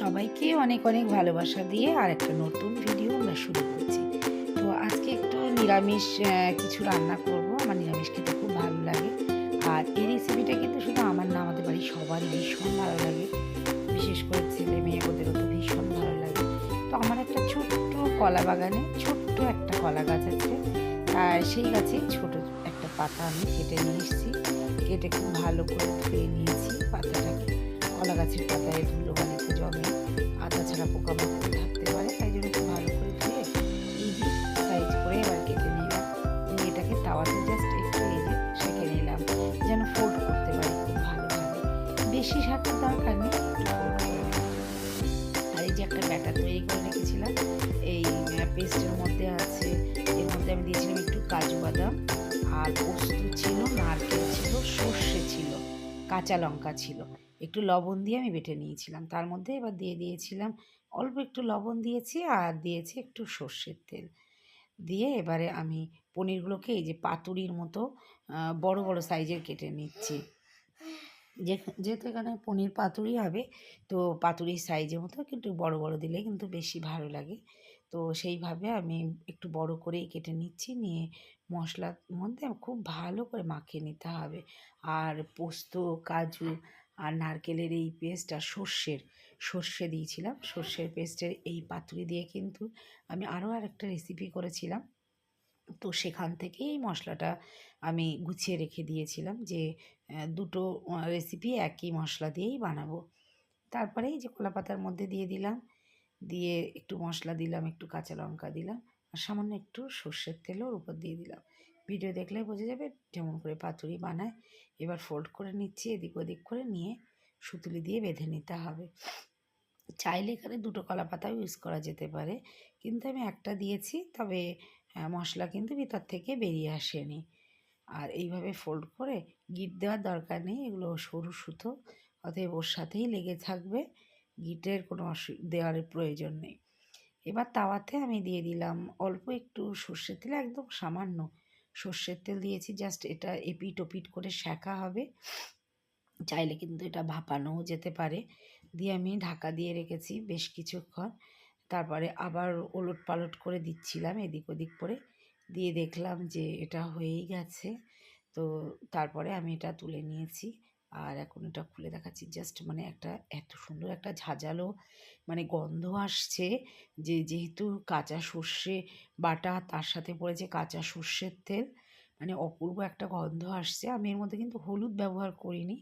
সবাইকে অনেক অনেক ভালোবাসা দিয়ে আর একটা নতুন ভিডিও আমরা শুরু করছি। তো আজকে একটু নিরামিষ কিছু রান্না করব। আমার নিরামিষ খেতে খুব ভালো লাগে। আর এই রেসিপিটা কিন্তু শুধু আমার না, আমাদের বাড়ির সবারই ভীষণ ভালো লাগে। বিশেষ করে ছেলে মেয়ে, ওদেরও তো ভীষণ ভালো লাগে। তো আমার একটা ছোট্ট কলা বাগানে ছোট্ট একটা কলা গাছ আছে। আর সেই গাছে ছোট একটা পাতা আমি কেটে নিয়ে এসেছি। কেটে খুব ভালো করে ধুয়ে নিয়েছি পাতাটাকে। কলা গাছের পাতায় ধুলো বালিতে জমে আর তাছাড়া পোকামাকড় থাকতে পারে, তাই জন্য খুব ভালো করে ধুয়ে যে সাইজ করে এবার কেটে নিলাম নিয়ে এটাকে তাওয়াতে জাস্ট একটু এই সেঁকে নিলাম, যেন ফোল্ড করতে পারি খুব ভালোভাবে বেশি শাকের দরকার নেই, একটু। আর এই যে একটা ব্যাটার তৈরি করে রেখেছিলাম, এই পেস্টের মধ্যে আছে, এর মধ্যে আমি দিয়েছিলাম একটু কাজু বাদাম, আর পোস্ত ছিল, নারকেল ছিল, সর্ষে ছিল, কাঁচা লঙ্কা ছিল একটু লবণ দিয়ে আমি বেটে নিয়েছিলাম। তার মধ্যে এবার দিয়ে দিয়েছিলাম অল্প একটু লবণ দিয়েছি আর দিয়েছি একটু সর্ষের তেল। দিয়ে এবারে আমি পনিরগুলোকে এই যে পাতুরির মতো বড় বড় সাইজের কেটে নিচ্ছি। যেহেতু এখানে পনির পাতুরি হবে, তো পাতুরির সাইজের মতো কিন্তু বড় বড় দিলে কিন্তু বেশি ভালো লাগে। তো সেইভাবে আমি একটু বড় করেই কেটে নিচ্ছি। নিয়ে মশলার মধ্যে খুব ভালো করে মাখিয়ে নিতে হবে। আর পোস্ত, কাজু আর নারকেলের এই পেস্ট আর সর্ষের, সর্ষে দিয়েছিলাম। সর্ষের পেস্টের এই পাতুরি দিয়ে কিন্তু আমি আরও আরেকটা রেসিপি করেছিলাম। তো সেখান থেকেই এই মশলাটা আমি গুছিয়ে রেখে দিয়েছিলাম যে দুটো রেসিপি একই মশলা দিয়েই বানাবো। তারপরে এই যে কলা পাতার মধ্যে দিয়ে দিলাম, দিয়ে একটু মশলা দিলাম, একটু কাঁচা লঙ্কা দিলাম, আর সামান্য একটু সর্ষের তেলও ওর উপর দিয়ে দিলাম। ভিডিও দেখলে বোঝা যাবে যেমন করে পাতুরি বানায়। এবার ফোল্ড করে নিচ্ছি, এদিক ওদিক করে নিয়ে সুতুলি দিয়ে বেঁধে নিতে হবে। চাইলে এখানে দুটো কলা পাতাও ইউজ করা যেতে পারে, কিন্তু আমি একটা দিয়েছি, তবে মশলা কিন্তু ভিতর থেকে বেরিয়ে আসেনি। আর এইভাবে ফোল্ড করে গিট দেওয়ার দরকার নেই, এগুলো সরু সুতো, অতএব ওর সাথেই লেগে থাকবে গিটের কোনো অসু, দেওয়ার প্রয়োজন নেই। এবার তাওয়াতে আমি দিয়ে দিলাম অল্প একটু সর্ষের তেল, একদম সামান্য সর্ষের তেল দিয়েছি জাস্ট এটা এপিট ওপিট করে শেখা হবে। চাইলে কিন্তু এটা ভাপানোও যেতে পারে। দিয়ে আমি ঢাকা দিয়ে রেখেছি বেশ কিছুক্ষণ। তারপরে আবার ওলট পালট করে দিচ্ছিলাম এদিক ওদিক করে। দিয়ে দেখলাম যে এটা হয়েই গেছে। তো তারপরে আমি এটা তুলে নিয়েছি। আর এখন এটা খুলে দেখাচ্ছি জাস্ট মানে একটা এত সুন্দর একটা ঝাঁঝালো মানে গন্ধ আসছে যে যেহেতু কাঁচা সর্ষে বাটা তার সাথে পড়েছে কাঁচা সর্ষের তেল মানে অপূর্ব একটা গন্ধ আসছে। আমি এর মধ্যে কিন্তু হলুদ ব্যবহার করিনি,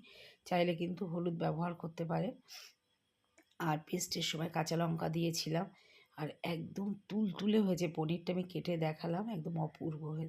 চাইলে কিন্তু হলুদ ব্যবহার করতে পারে। আর পেস্টের সময় কাঁচা লঙ্কা দিয়েছিলাম, আর একদম তুলতুলে হয়েছে, পনিরটা আমি কেটে দেখালাম, একদম অপূর্ব হয়েছে।